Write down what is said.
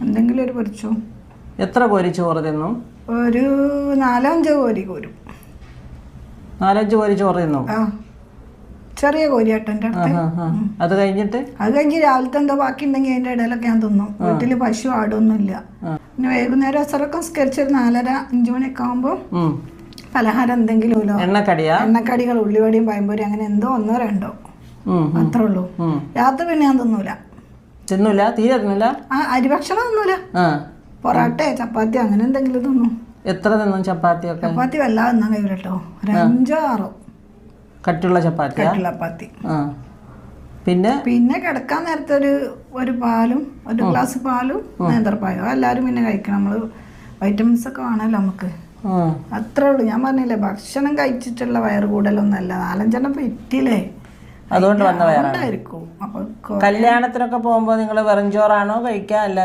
എന്തെങ്കിലും ഒരു പൊരിച്ചോ? എത്ര കോരി ചോറ് തിന്നു? ഒരു നാലഞ്ചോ കോരി കോരും. നാലഞ്ച് കോരി ചോറ് തിന്നു? ആ. ചെറിയ കോരിയാട്ടന്റെ അടുത്ത്. അത് കഴിഞ്ഞിട്ട്? അത് കഴിഞ്ഞ് രാവിലത്തെ എന്തോ ബാക്കി ഉണ്ടെങ്കിൽ അതിന്റെ ഇടയിലൊക്കെ ഞാൻ തിന്നു. വീട്ടിൽ പശു ആടൊന്നുമില്ല. പിന്നെ വൈകുന്നേരം അസറൊക്കെ സ്കരിച്ച് ഒരു നാലര അഞ്ചു മണിയൊക്കെ ആകുമ്പോൾ. പലഹാരം എന്തെങ്കിലുമല്ലോ എണ്ണക്കടിയാ? എണ്ണക്കടികൾ ഉള്ളിവടിയും പയമ്പൊരി അങ്ങനെ എന്തോ ഒന്നോ രണ്ടോ. അത്രേ ഉള്ളൂ. രാത്രി പിന്നെ ഞാൻ തിന്നൂല. തിന്നില്ല തീരെ തിന്നില്ല ആ അരിഭക്ഷണം തിന്നൂല. ആ. പൊറാട്ട ചപ്പാത്തി അങ്ങനെ എന്തെങ്കിലും തിന്നു. എത്ര തിന്നും ചപ്പാത്തിയൊക്കെ? ചപ്പാത്തി വല്ലാതെ തിന്നാൻ കഴിയൂല കേട്ടോ ഒരു അഞ്ചോ ആറോ കട്ടിയുള്ള ചപ്പാത്തി ചപ്പാത്തി. ആ. പിന്നെ? പിന്നെ കിടക്കാൻ നേരത്തെ ഒരു ഒരു പാലും ഒരു ഗ്ലാസ് പാലും നേന്ത്രപ്പായോ. എല്ലാവരും പിന്നെ കഴിക്കണം. നമ്മൾ വൈറ്റമിൻസ് ഒക്കെ വേണമല്ലോ നമുക്ക്. അത്രേ ഉള്ളൂ. ഞാൻ പറഞ്ഞില്ലേ ഭക്ഷണം കഴിച്ചിട്ടുള്ള വയറ് കൂടലൊന്നല്ല നാലഞ്ചെണ്ണം പെറ്റില്ലേ അതുകൊണ്ട് വന്ന വേറെ ഉണ്ടായിരിക്കും അപ്പൊ കല്യാണത്തിനൊക്കെ പോകുമ്പോൾ നിങ്ങൾ വെറും ചോറാണോ കഴിക്കുക അല്ല